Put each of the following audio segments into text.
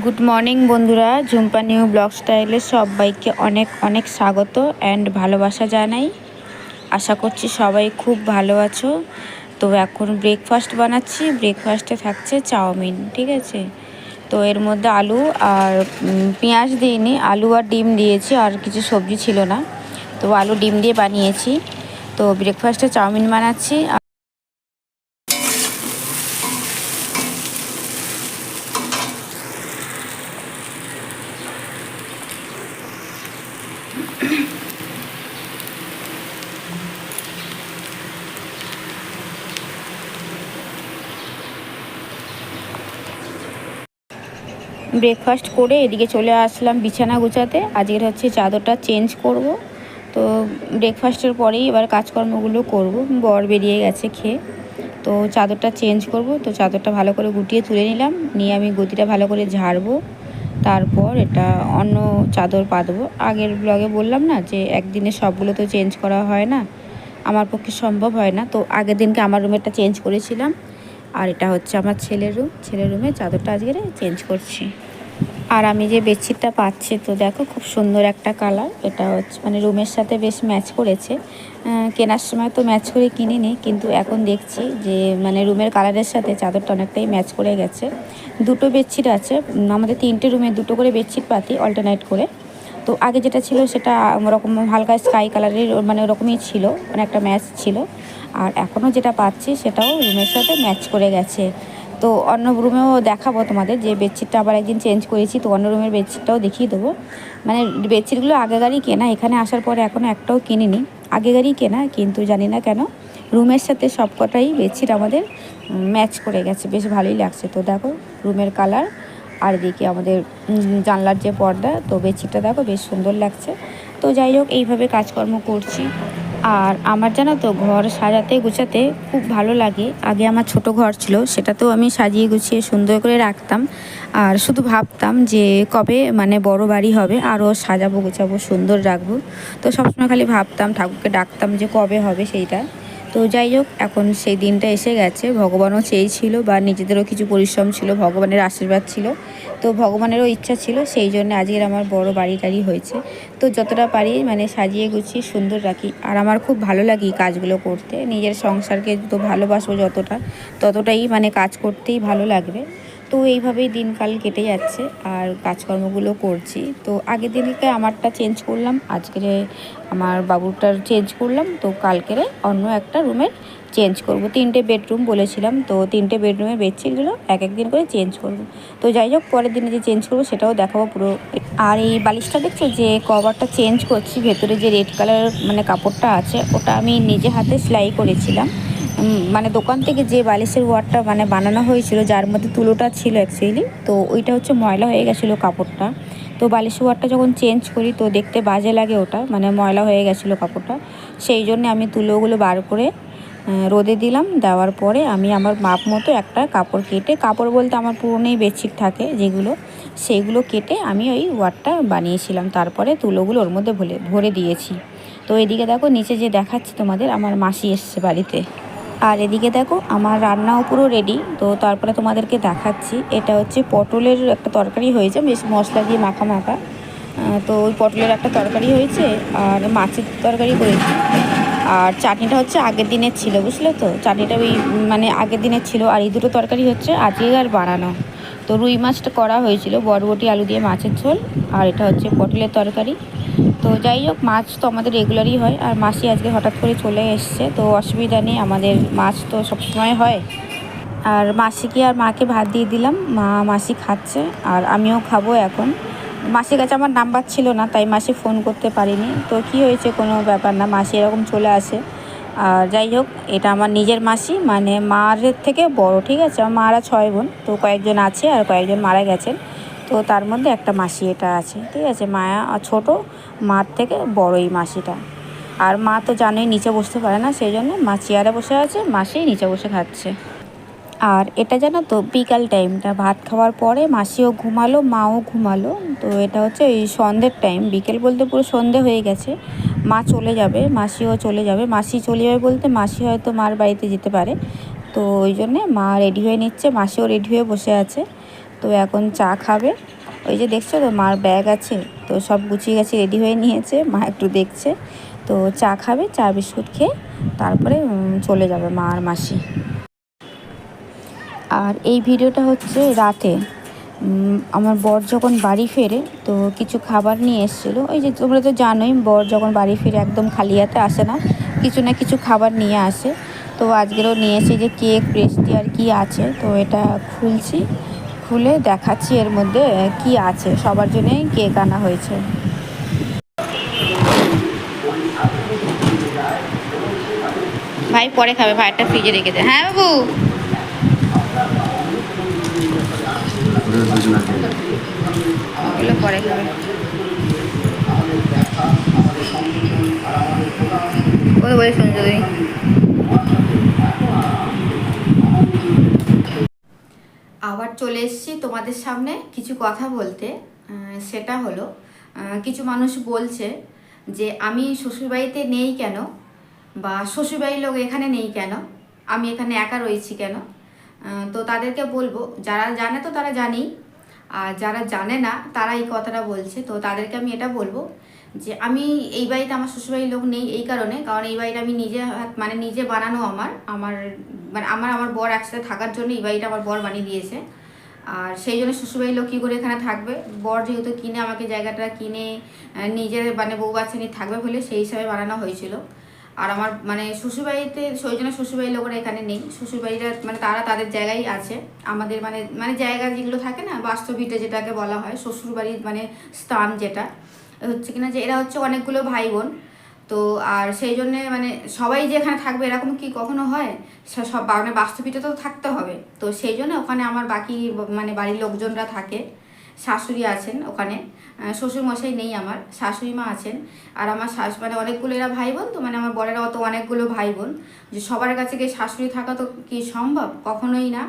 Good morning বন্ধুরা। Jhumpa new blog স্টাইলে সবাইকে অনেক অনেক স্বাগত অ্যান্ড ভালোবাসা জানাই। আশা করছি সবাই খুব ভালো আছো। তো এখন ব্রেকফাস্ট বানাচ্ছি। ব্রেকফাস্টে থাকছে চাউমিন, ঠিক আছে? তো এর মধ্যে আলু আর পেঁয়াজ দিইনি। আলু আর ডিম দিয়েছি, আর কিছু সবজি ছিল না। তো আলু ডিম দিয়ে বানিয়েছি। তো ব্রেকফাস্টে চাউমিন বানাচ্ছি। ব্রেকফাস্ট করে এদিকে চলে আসলাম বিছানা গুছাতে। আজকের হচ্ছে চাদরটা চেঞ্জ করব। তো ব্রেকফাস্টের পরেই এবার কাজকর্মগুলো করব। বর বেরিয়ে গেছে খেয়ে। তো চাদরটা চেঞ্জ করব। তো চাদরটা ভালো করে গুটিয়ে তুলে নিলাম। নিয়ে আমি গতিটা ভালো করে ঝাড়বো। তারপর এটা অন্য চাদর পাতবো। আগের ব্লগে বললাম না যে, একদিনে সবগুলো তো চেঞ্জ করা হয় না। আমার পক্ষে সম্ভব হয় না। তো আগের দিনকে আমার রুমেরটা চেঞ্জ করেছিলাম। আর এটা হচ্ছে আমার ছেলের রুম ছেলের রুমে চাদরটা আজকে চেঞ্জ করছি। আর আমি যে বেডশিটটা পাচ্ছি, তো দেখো খুব সুন্দর একটা কালার এটা হচ্ছে মানে রুমের সাথে বেশ ম্যাচ করেছে। কেনার সময় তো ম্যাচ করে কিনিনি, কিন্তু এখন দেখছি যে মানে রুমের কালারের সাথে চাদরটা অনেকটাই ম্যাচ করে গেছে। দুটো বেডশিট আছে, আমাদের তিনটে রুমে দুটো করে বেডশিট পাতি অল্টারনেট করে। তো আগে যেটা ছিল সেটা ওরকম হালকা স্কাই কালারের মানে ওরকমই ছিল মানে একটা ম্যাচ ছিল। আর এখনও যেটা পাচ্ছি সেটাও রুমের সাথে ম্যাচ করে গেছে। তো অন্য রুমেও দেখাবো তোমাদের যে বেডশিটটা আবার একদিন চেঞ্জ করেছি, তো অন্য রুমের বেডশিটটাও দেখিয়ে দেবো। মানে বেডশিটগুলো আগেকারই কেনা, এখানে আসার পরে এখনও একটাও কিনিনি। আগেকারই কেনা, কিন্তু জানি না কেন রুমের সাথে সবকটাই বেডশিট আমাদের ম্যাচ করে গেছে, বেশ ভালোই লাগছে। তো দেখো রুমের কালার, আর এদিকে আমাদের জানলার যে পর্দা, তো বেডশিটটা দেখো বেশ সুন্দর লাগছে। তো যাই হোক, এইভাবে কাজকর্ম করছি। আর আমার জানো তো, ঘর সাজাতে গুছাতে খুব ভালো লাগে। আগে আমার ছোট ঘর ছিল, সেটাতেও আমি সাজিয়ে গুছিয়ে সুন্দর করে রাখতাম। আর শুধু ভাবতাম যে কবে মানে বড় বাড়ি হবে, আরও সাজাবো, গুছাবো, সুন্দর রাখব। তো সবসময় খালি ভাবতাম, ঠাকুরকে ডাকতাম যে কবে হবে সেইটা। তো যাই হোক, এখন সেই দিনটা এসে গেছে। ভগবানও চেয়েছিল বা নিজেদেরও কিছু পরিশ্রম ছিল, ভগবানের আশীর্বাদ ছিল। তো ভগবানেরও ইচ্ছা ছিল, সেই জন্য আজকের আমার বড় বাড়ি টাড়ি হয়েছে। তো যতটা পারি মানে সাজিয়ে গুছিয়ে সুন্দর রাখি। আর আমার খুব ভালো লাগে কাজগুলো করতে। নিজের সংসারকে তো ভালোবাসবো যতটা, ততটাই মানে কাজ করতেই ভালো লাগবে। তো এইভাবেই দিনকাল কেটে যাচ্ছে আর কাজকর্মগুলো করছি। তো আগের দিনকে আমারটা চেঞ্জ করলাম আজকে আমার বাবুরটার চেঞ্জ করলাম, তো কালকেরে অন্য একটা রুমের চেঞ্জ করব। তিনটে বেডরুম বলেছিলাম, তো তিনটে বেডরুমের বেডশিটগুলো এক এক দিন করে চেঞ্জ করব। তো যাই হোক, পরের দিনে যে চেঞ্জ করব সেটাও দেখাবো পুরো। আর এই বালিশটা দেখছ যে কভারটা চেঞ্জ করছি, ভেতরে যে রেড কালার মানে কাপড়টা আছে, ওটা আমি নিজে হাতে সেলাই করেছিলাম। মানে দোকান থেকে যে বালিশের ওয়ারটা মানে বানানো হয়েছিল, যার মধ্যে তুলোটা ছিল অ্যাকচুয়ালি তো ওইটা হচ্ছে ময়লা হয়ে গেছিল কাপড়টা। তো বালিশের ওয়ারটা যখন চেঞ্জ করি, তো দেখতে বাজে লাগে ওটা মানে ময়লা হয়ে গেছিল কাপড়টা। সেই জন্য আমি তুলোগুলো বার করে রোদে দিলাম, দেওয়ার পরে আমি আমার মাপ মতো একটা কাপড় কেটে, কাপড় বলতে আমার পুরনোই বেডশিট থাকে যেগুলো সেইগুলো কেটে আমি ওই ওয়ারটা বানিয়েছিলাম। তারপরে তুলোগুলো ওর মধ্যে ভরে ভরে দিয়েছি। তো এদিকে দেখো, নিচে যে দেখাচ্ছি তোমাদের, আমার মাসি এসছে বাড়িতে। আর এদিকে দেখো, আমার রান্নাও পুরো রেডি তো তারপরে তোমাদেরকে দেখাচ্ছি। এটা হচ্ছে পটলের একটা তরকারি হয়েছে, বেশ মশলা দিয়ে মাখা মাখা। তো ওই পটলের একটা তরকারি হয়েছে আর মাছের তরকারি করেছি আর চাটনিটা হচ্ছে আগের দিনের ছিল, বুঝলে তো? চাটনিটা ওই মানে আগের দিনের ছিল। আর এই দুটো তরকারি হচ্ছে আজকে আর বানানো। তো রুই মাছটা করা হয়েছিল, বরবটি, আলু দিয়ে মাছের ঝোল। আর এটা হচ্ছে পটলের তরকারি। তো যাই হোক, মাছ তো আমাদের রেগুলারই হয় আর মাসি আজকে হঠাৎ করে চলে এসছে, তো অসুবিধা নেই, আমাদের মাছ তো সবসময় হয়। আর মাসিকে আর মাকে ভাত দিয়ে দিলাম, মা, মাসি খাচ্ছে আর আমিও খাব এখন। মাসির কাছে আমার নাম্বার ছিল না, তাই মাসি ফোন করতে পারিনি। তো কি হয়েছে কোনো ব্যাপার না, মাসি এরকম চলে আসে। আর যাই হোক, এটা আমার নিজের মাসি মানে মারের থেকে বড়, ঠিক আছে? আমার মারা ছয় বোন, তো কয়েকজন আছে আর কয়েকজন মারা গেছেন। তো তার মধ্যে একটা মাসি এটা আছে, ঠিক আছে? মায়া ছোট, মার থেকে বড় এই মাসিটা। আর মা তো জানোই, নিচে বসতে পারে না সেই জন্য মা চেয়ারে বসে আছে, মাসি নিচে বসে খাচ্ছে। আর এটা জানো তো, বিকাল টাইমটা, ভাত খাওয়ার পরে মাসিও ঘুমালো, মাও ঘুমালো। তো এটা হচ্ছে এই সন্ধ্যের টাইম, বিকেল বলতে পুরো সন্ধে হয়ে গেছে। মা চলে যাবে, মাসিও চলে যাবে। মাসি চলে যাবে বলতে মাসি হয়তো মার বাড়িতে যেতে পারে। তো ওই জন্যে মা রেডি হয়ে নিচ্ছে, মাসিও রেডি হয়ে বসে আছে। তো এখন চা খাবে। ওই যে দেখছ তো, মার ব্যাগ আছে, তো সব গুছিয়ে গেছে রেডি হয়ে নিয়েছে, মা একটু দেখছে। তো চা খাবে, চা, বিস্কুট খেয়ে তারপরে চলে যাবে মা আর মাসি। আর এই ভিডিওটা হচ্ছে রাতে। আমার বর যখন বাড়ি ফেরে, তো কিছু খাবার নিয়ে এসেছিল। ওই যে তোমরা তো জানোই, বর যখন বাড়ি ফিরে একদম খালি হাতে আসে না, কিছু না কিছু খাবার নিয়ে আসে। তো আজকেরও নিয়ে এসে যে কেক, পেস্ট্রি আর কি আছে, তো এটা খুলছি। খুলে দেখাচ্ছি এর মধ্যে কি আছে। সবার জন্যই কেক আনা হয়েছে। ভাই, পরে খাবে। ভাইটা ফ্রিজে রেখে দে। হ্যাঁ বাবু? পরে খাবে। ওই বলে শুনছো আবার চলে এসেছি তোমাদের সামনে কিছু কথা বলতে। সেটা হলো কিছু মানুষ বলছে যে, আমি শ্বশুরবাড়িতে নেই কেন? বা শ্বশুরবাড়ির লোক এখানে নেই কেন? আমি এখানে একা রয়েছি কেন? তো তাদেরকে বলব, যারা জানে তো তারা জানেই, আর যারা জানে না তারা এই কথাটা বলছে। তো তাদেরকে আমি এটা বলব যে আমি এই বাড়িতে আমার শ্বশুরবাড়ির লোক নেই এই কারণে, কারণ এই বাড়িটা আমি নিজে মানে নিজে বানানো আমার। আমার মানে আমার আমার বর একসাথে থাকার জন্য এই বাড়িটা আমার বর বানিয়ে দিয়েছে। আর সেই জন্য শ্বশুরবাড়ির লোক কী করে এখানে থাকবে? বর যেহেতু কিনে আমাকে জায়গাটা কিনে নিজের মানে বউ বাচ্চা নিয়ে থাকবে বলে সেই হিসাবে বানানো হয়েছিল। আর আমার মানে শ্বশুরবাড়িতে, সেই জন্য শ্বশুরবাড়ির লোকেরা এখানে নেই। শ্বশুরবাড়িরা মানে তারা তাদের জায়গায় আছে। আমাদের মানে মানে জায়গা যেগুলো থাকে না বাস্তবিতে যেটাকে বলা হয়, শ্বশুরবাড়ির মানে স্থান যেটা। হচ্ছে কিনা যে এরা হচ্ছে অনেকগুলো ভাই বোন তো আর সেই জন্যে মানে সবাই যে এখানে থাকবে এরকম কি কখনো হয়? সব মানে বাস্তবিতে তো থাকতে হবে। তো সেই জন্য ওখানে আমার বাকি মানে বাড়ির লোকজনরা থাকে। শাশুড়ি আছেন ওখানে। আহ, শ্বশুরমশাই নেই আমার শাশুড়ি মা আছেন। আর আমার শাশ মানে অনেকগুলো এরা ভাই বোন তো মানে আমার বরেরাও অত অনেকগুলো ভাই বোন যে সবার কাছে গিয়ে শাশুড়ি থাকা তো কি সম্ভব? কখনোই না।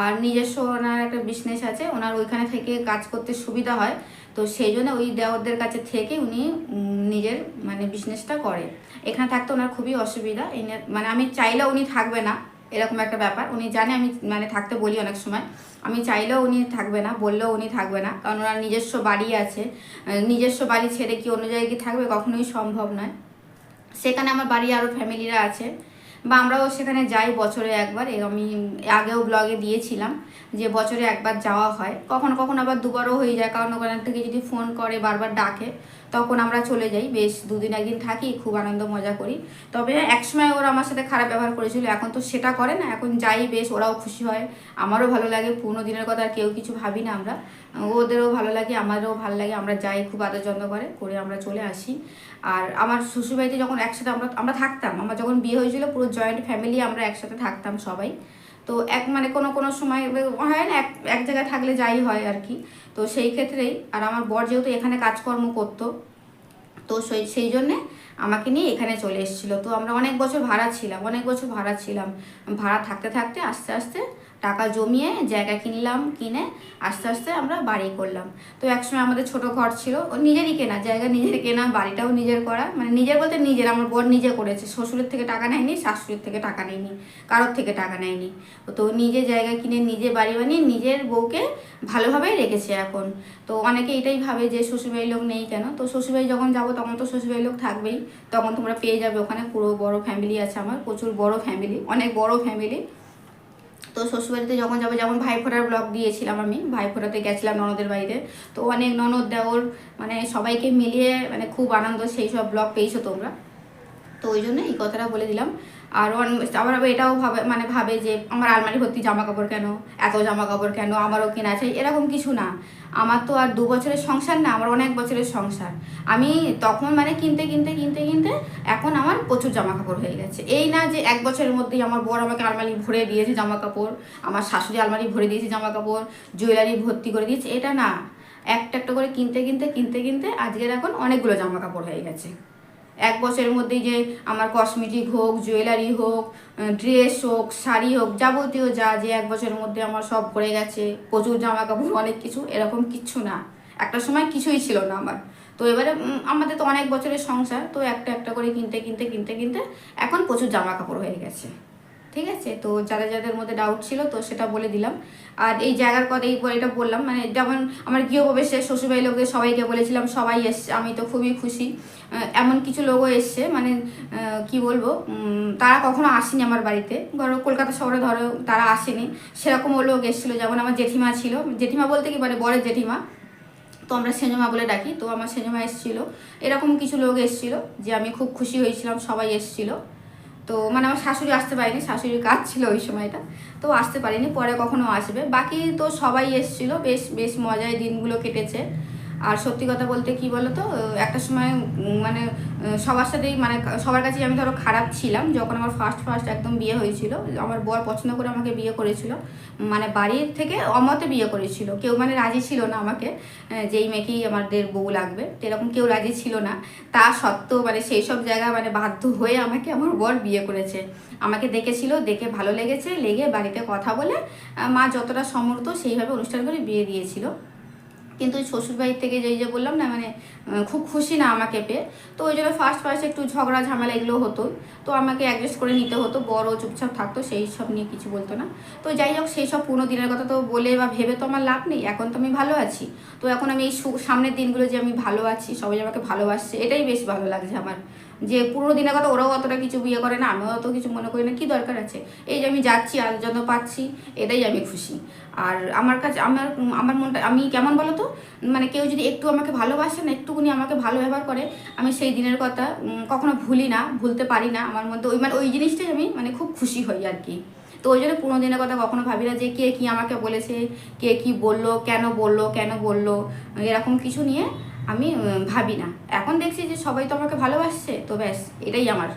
আর নিজস্ব ওনার একটা বিজনেস আছে ওনার ওইখানে থেকে কাজ করতে সুবিধা হয়। তো সেই জন্য ওই দেওরদের কাছে থেকে উনি নিজের মানে বিজনেসটা করে এখানে থাকতে ওনার খুবই অসুবিধা। মানে আমি চাইলেও উনি থাকবে না, এরকম একটা ব্যাপার। উনি জানে আমি মানে থাকতে বলি অনেক সময়। আমি চাইলেও উনি থাকবে না, বললেও উনি থাকবে না। কারণ ওনার নিজস্ব বাড়ি আছে। নিজস্ব বাড়ি ছেড়ে কি অন্য জায়গায় গিয়ে থাকবে? কখনোই সম্ভব নয়। সেখানে আমার বাড়ি আরও ফ্যামিলিরা আছে। বা আমরাও সেখানে যাই বছরে একবার আমি আগেও ব্লগে দিয়েছিলাম যে বছরে একবার যাওয়া হয়। কখনো কখনো আবার দুবারও হয়ে যায়, কারণ ওখান থেকে যদি ফোন করে, বারবার ডাকে, তখন আমরা চলে যাই। বেশ দুদিন একদিন থাকি, খুব আনন্দ, মজা করি। তবে একসময় ওরা আমার সাথে খারাপ ব্যবহার করেছিল, এখন তো সেটা করে না, এখন যাই, বেশ ওরাও খুশি হয়। আমারও ভালো লাগে, পুরনো দিনের কথা আর কেউ কিছু ভাবি না আমরা। ওদেরও ভালো লাগে আমারও ভালো লাগে, আমরা যাই, খুব আদর যত্ন করে করে আমরা চলে আসি। আর আমার শ্বশুরবাড়িতে যখন একসাথে আমরা আমরা থাকতাম, আমার যখন বিয়ে হয়েছিল, পুরো জয়েন্ট ফ্যামিলি আমরা একসাথে থাকতাম সবাই। তো এক মানে কোনো কোনো সময় হয় না, এক এক জায়গায় থাকলে যাই হয় আর কি। তো সেই ক্ষেত্রেই, আর আমার বর যেহেতু এখানে কাজকর্ম করতো, তো সেই সেই জন্যে আমাকে নিয়ে এখানে চলে এসেছিল। তো আমরা অনেক বছর ভাড়া ছিলাম, অনেক বছর ভাড়া ছিলাম। ভাড়া থাকতে থাকতে, আস্তে আস্তে টাকা জমিয়ে জায়গা কিনলাম, কিনে আস্তে আস্তে আমরা বাড়ি করলাম। তো একসময় আমাদের ছোট ঘর ছিল, ও নিজেরই কেনা, জায়গা নিজের কেনা, বাড়িটাও নিজের করা। মানে নিজের বলতে নিজের, আমার বর নিজে করেছে। শ্বশুরের থেকে টাকা নেয়নি, শাশুড়ির থেকে টাকা নেয়নি, কারোর থেকে টাকা নেয়নি। তো নিজে জায়গা কিনে, নিজে বাড়ি বানিয়ে নিজের বউকে ভালোভাবেই রেখেছে এখন। তো অনেকে এটাই ভাবে যে শ্বশুরবাড়ির লোক নেই কেন? তো শ্বশুরবাড়ি যখন যাব, তখন তো শ্বশুরবাড়ির লোক থাকবেই। তখন তোমরা পেয়ে যাবে, ওখানে পুরো বড় ফ্যামিলি আছে আমার, প্রচুর বড় ফ্যামিলি অনেক বড় ফ্যামিলি তো শ্বশুরবাড়িতে যখন যাব, যেমন ভাইফোঁটার ব্লগ দিয়েছিলাম আমি, ভাইফোঁটাতে গেছিলাম ননদের বাড়িতে। তো অনেক ননদ দেওর মানে সবাইকে মিলিয়ে মানে খুব আনন্দ, সেই সব ব্লগ পেয়েছ তোমরা। তো ওই জন্য এই কথাটা বলে দিলাম। আর আবার এটাও ভাবে মানে ভাবে যে আমার আলমারি ভর্তি জামা কাপড় কেন? এত জামা কাপড় কেন? আমারও কেনা আছে, এরকম কিছু না। আমার তো আর দু বছরের সংসার না, আমার অনেক বছরের সংসার। আমি তখন মানে কিনতে কিনতে কিনতে কিনতে এখন আমার প্রচুর জামা কাপড় হয়ে গেছে। এই না যে এক বছরের মধ্যেই আমার বর আমাকে আলমারি ভরে দিয়েছে জামা কাপড় আমার শাশুড়ি আলমারি ভরে দিয়েছে জামা কাপড় জুয়েলারি ভর্তি করে দিয়েছে, এটা না। একটা একটা করে কিনতে কিনতে কিনতে কিনতে আজকের এখন অনেকগুলো জামা কাপড় হয়ে গেছে। এক বছরের মধ্যেই যে আমার কসমেটিক হোক জুয়েলারি হোক ড্রেস হোক, শাড়ি হোক, যাবতীয় যা যে এক বছরের মধ্যে আমার সব পড়ে গেছে, প্রচুর জামা কাপড় অনেক কিছু, এরকম কিছু না। একটা সময় কিছুই ছিল না আমার। তো এবারে আমাদের তো অনেক বছরের সংসার, তো একটা একটা করে কিনতে কিনতে কিনতে কিনতে এখন প্রচুর জামা কাপড় হয়ে গেছে। ঠিক আছে? তো যাদের যাদের মধ্যে ডাউট ছিল তো সেটা বলে দিলাম। আর এই জায়গার কথা, এই এটা বললাম মানে যেমন আমার গৃহপ্রবেশে শ্বশুরবাড়ি লোকদের সবাইকে বলেছিলাম, সবাই এসছে, আমি তো খুবই খুশি। এমন কিছু লোকও এসছে মানে কি বলব তারা কখনো আসেনি আমার বাড়িতে। ধরো কলকাতা শহরে ধরো তারা আসেনি। সেরকমও লোক এসেছিল, যেমন আমার জেঠিমা ছিল। জেঠিমা বলতে কি মানে বড় জেঠিমা। তো আমরা সেজমা বলে ডাকি, তো আমার সেজমা এসেছিল। এরকম কিছু লোক এসেছিল যে আমি খুব খুশি হয়েছিলাম, সবাই এসেছিল। তো মানে আমার শাশুড়ি আসতে পারেনি, শাশুড়ির কাজ ছিল ওই সময়টা, তো আসতে পারিনি, পরে কখনো আসবে। বাকি তো সবাই এসছিল, বেশ বেশ মজায় দিনগুলো কেটেছে। আর সত্যি কথা বলতে কি বলো তো একটা সময় মানে সবার সাথেই মানে সবার কাছেই আমি ধরো খারাপ ছিলাম যখন আমার ফার্স্ট ফার্স্ট একদম বিয়ে হয়েছিল। আমার বর পছন্দ করে আমাকে বিয়ে করেছিল। মানে বাড়ির থেকে অমতে বিয়ে করেছিল। কেউ মানে রাজি ছিল না আমাকে আহ, যেই মেয়েকেই আমাদের বউ লাগবে। এরকম কেউ রাজি ছিল না। তা সত্ত্বেও মানে সেই সব জায়গা মানে বাধ্য হয়ে আমাকে আমার বর বিয়ে করেছে। আমাকে দেখেছিল দেখে ভালো লেগেছে। লেগে বাড়িতে কথা বলে মা যতটা সমর্থ সেইভাবে অনুষ্ঠান করে বিয়ে দিয়েছিল। কিন্তু শ্বশুরবাড়ির থেকে যেই যে বললাম না মানে খুব খুশি না আমাকে পেয়ে। তো ওই জন্য ফার্স্ট ফার্স্ট একটু ঝগড়া ঝামেলা এগুলো হতো। তো আমাকে অ্যাডজাস্ট করে নিতে হতো, বড় চুপচাপ থাকতো, সেই সব নিয়ে কিছু বলতো না। তো যাই হোক, সেই সব পুরোনো দিনের কথা তো বলে বা ভেবে তো আমার লাভ নেই, এখন তো আমি ভালো আছি। তো এখন আমি এই সামনের দিনগুলো যে আমি ভালো আছি, সবাই আমাকে ভালোবাসছে, এটাই বেশ ভালো লাগছে আমার। যে পুরোনো দিনের কথা ওরাও অতটা কিছু বিয়ে করে না, আমিও অত কিছু মনে করি না, কি দরকার আছে? এই যে আমি যাচ্ছি আজ যত পাচ্ছি, এটাই আমি খুশি। আর আমার কাছে, আমার আমার মনটা, আমি কেমন বলো তো মানে কেউ যদি একটু আমাকে ভালোবাসে না, একটুকুনি আমাকে ভালো ব্যবহার করে, আমি সেই দিনের কথা কখনো ভুলি না, ভুলতে পারি না আমার মধ্যে। ওই মানে ওই জিনিসটাই আমি মানে খুব খুশি হই আর কি। তো ওই জন্য পুরোনো দিনের কথা কখনো ভাবি না যে কে কি আমাকে বলেছে, কে কি বলল, কেন বলল কেন বলল, এরকম কিছু নিয়ে আমি ভাবি না। এখন দেখছি যে সবাই তো আমাকে ভালোবাসছে, তো ব্যাস, এটাই আমার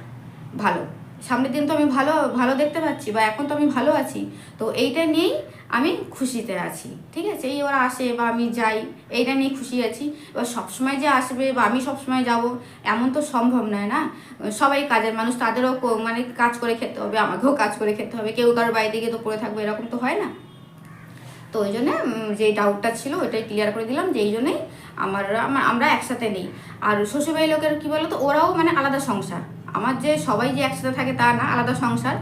ভালো। সামনের দিন তো আমি ভালো ভালো দেখতে পাচ্ছি বা এখন তো আমি ভালো আছি। তো এইটা নিয়েই আমি খুশিতে আছি, ঠিক আছে? এই ওরা আসে বা আমি যাই, এইটা নিয়ে খুশি আছি। এবার সবসময় যে আসবে বা আমি সবসময় যাব, এমন তো সম্ভব নয় না? সবাই কাজের মানুষ, তাদেরও মানে কাজ করে খেতে হবে, আমাকেও কাজ করে খেতে হবে। কেউ কারোর বাড়িতে গিয়ে তো পড়ে থাকবে, এরকম তো হয় না? তো ওই জন্যে যে ডাউটটা ছিল, ওইটাই ক্লিয়ার করে দিলাম যে এই জন্যই আমার আমার, আমরা একসাথে নেই। আর শ্বশুরবাড়ির লোকের কী বলো তো ওরাও মানে আলাদা সংসার। আমার যে সবাই যে একসাথে থাকে তা না, আলাদা সংসার।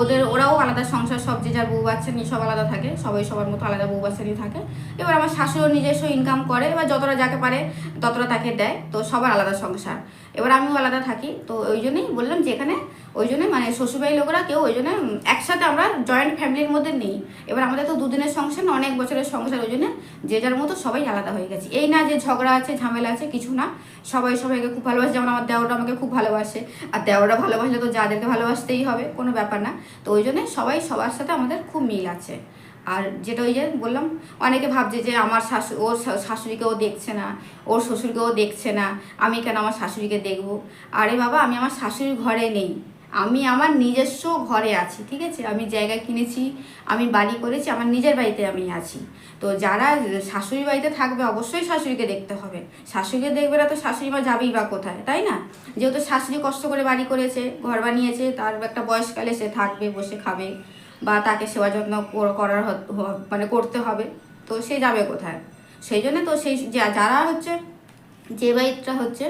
ওদের, ওরাও আলাদা সংসার, সব যে যার বউ বাচ্চা নিয়ে সব আলাদা থাকে, সবাই সবার মতো আলাদা বউ বাচ্চা নিয়ে থাকে। এবার আমার শাশুড়িও নিজস্ব ইনকাম করে, এবার যতটা যাকে পারে ততটা তাকে দেয়, তো সবার আলাদা সংসার। এবার আমিও আলাদা থাকি, তো ওই জন্যই বললাম যে এখানে ওই জন্য মানে শ্বশুরবাড়ির লোকেরা কেউ ওই জন্য একসাথে আমরা জয়েন্ট ফ্যামিলির মধ্যে নেই। এবার আমাদের তো দুদিনের সংসার না, অনেক বছরের সংসার, ওই জন্য যে যার মতো সবাই আলাদা হয়ে গেছে। এই না যে ঝগড়া আছে, ঝামেলা আছে, কিছু না। সবাই সবাইকে খুব ভালোবাসে, যেমন আমার দেওয়াটা আমাকে খুব ভালোবাসে। আর দেওয়াটা ভালোবাসলে তো যাদেরকে ভালোবাসতেই হবে, কোনো ব্যাপার না। তো ওই জন্য সবাই সবার সাথে আমাদের খুব মিল আছে। আর যেটা ওই যে বললাম, অনেকে ভাবছে যে আমার শাশু, ওর শাশুড়িকেও দেখছে না, ওর শ্বশুরকেও দেখছে না, আমি কেন আমার শাশুড়িকে দেখব? আরে বাবা, আমি আমার শাশুড়ির ঘরে নেই। আমি আমার নিজস্ব ঘরে আছি, ঠিক আছে? আমি জায়গা কিনেছি, আমি বাড়ি করেছি, আমার নিজের বাড়িতে আমি আছি। তো যারা শাশুড়ি বাড়িতে থাকবে, অবশ্যই শাশুড়িকে দেখতে হবে। শাশুড়িকে দেখবে না তো শাশুড়ি মা যাবেই বা কোথায়, তাই না? যেহেতু শাশুড়ি কষ্ট করে বাড়ি করেছে, ঘর বানিয়েছে, তার একটা বয়সকালে সে থাকবে, বসে খাবে বা তাকে সেবা যত্ন করার মানে করতে হবে। তো সে যাবে কোথায়? সেই জন্য তো সেই যারা হচ্ছে যে বাড়িটা হচ্ছে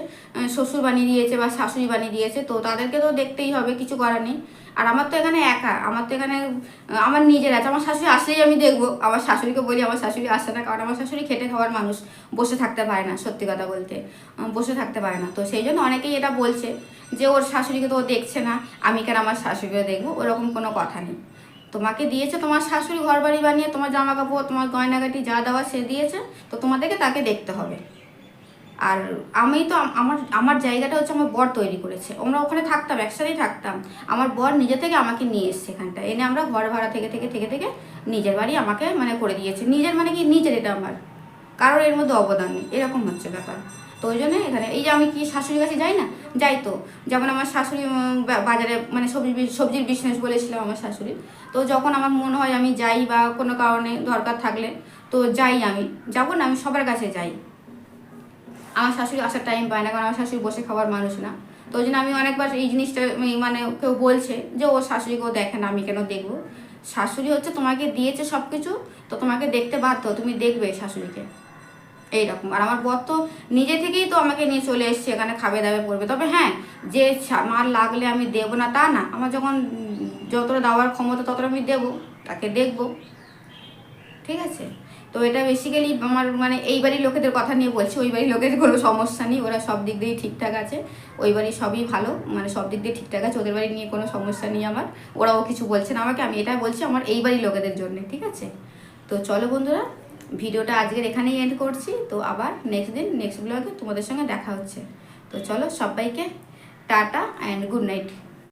শ্বশুর বানিয়ে দিয়েছে বা শাশুড়ি বানিয়ে দিয়েছে, তো তাদেরকে তো দেখতেই হবে, কিছু করার নেই। আর আমার তো এখানে একা, আমার তো এখানে আমার নিজের আছে, আমার শাশুড়ি আসলেই আমি দেখব। আমার শাশুড়িকে বলি, আমার শাশুড়ি আসে না, কারণ আমার শাশুড়ি খেটে খাওয়ার মানুষ, বসে থাকতে পারে না, সত্যি কথা বলতে। বসে থাকতে পারে না। তো সেই জন্য অনেকেই এটা বলছে, যে ওর শাশুড়িকে তো ও দেখছে না, আমি কেন আমার শাশুড়িকে দেখব? ওরকম কোনো কথা নেই। তোমাকে দিয়েছে তোমার শাশুড়ি ঘর বাড়ি বানিয়ে তোমার জামা কাপড় তোমার গয়নাগাটি যা দেওয়া সে দিয়েছে, তো তোমাদেরকে তাকে দেখতে হবে। আর আমি তো আমার আমার জায়গাটা হচ্ছে আমার বর তৈরি করেছে। আমরা ওখানে থাকতাম, একসাথেই থাকতাম। আমার বর নিজে থেকে আমাকে নিয়ে এসছে এখানটা এনে আমরা ঘর ভাড়া থেকে থেকে থেকে থেকে নিজের বাড়ি আমাকে মানে করে দিয়েছে। নিজের মানে কি? নিজের এটা আমার। কারোর এর মধ্যে অবদান নেই। এরকম হচ্ছে ব্যাপার। তো ওই জন্য এখানে এই যে আমি কি শাশুড়ির কাছে যাই না? যাই তো। যেমন আমার শাশুড়ি বাজারে মানে সবজি সবজির বিজনেস বলেছিলাম আমার শাশুড়ি তো যখন আমার মনে হয় আমি যাই বা কোনো কারণে দরকার থাকলে, তো যাই আমি। যাব না, আমি সবার কাছে যাই। আমার শাশুড়ি আসার টাইম পায় না, কারণ আমার শাশুড়ি বসে খাওয়ার মানুষ না। তো ওই জন্য আমি অনেকবার এই জিনিসটা মানে কেউ বলছে যে, ও শাশুড়িকেও দেখে না, আমি কেন দেখব? শাশুড়ি হচ্ছে তোমাকে দিয়েছে সব কিছু তো তোমাকে দেখতে বাধ্য, তুমি দেখবে শাশুড়িকে। এইরকম। আর আমার বর তো নিজে থেকেই তো আমাকে নিয়ে চলে এসছে, এখানে খাবে দাবে পড়বে তবে হ্যাঁ যে মার লাগলে আমি দেবো না, তা না। আমার যখন যতটা দেওয়ার ক্ষমতা ততটা আমি দেবো, তাকে দেখব। ঠিক আছে? তো এটা বেসিক্যালি আমার মানে এই বাড়ির লোকেদের কথা নিয়ে বলছি ওই বাড়ির লোকেদের কোনো সমস্যা নেই, ওরা সব দিক দিয়েই ঠিকঠাক আছে ওই বাড়ির সবই ভালো মানে সব দিক দিয়ে ঠিকঠাক আছে, ওদের বাড়ি নিয়ে কোনো সমস্যা নেই আমার, ওরাও কিছু বলছে না আমাকে, আমি এটা বলছি আমার এই বাড়ির লোকেদের জন্য, ঠিক আছে? তো চলো বন্ধুরা, ভিডিওটা আজকের এখানেই এন্ড করছি, তো আবার নেক্সট দিন নেক্সট ব্লগে তোমাদের সঙ্গে দেখা হচ্ছে। তো চলো সবাইকে টাটা অ্যান্ড গুড নাইট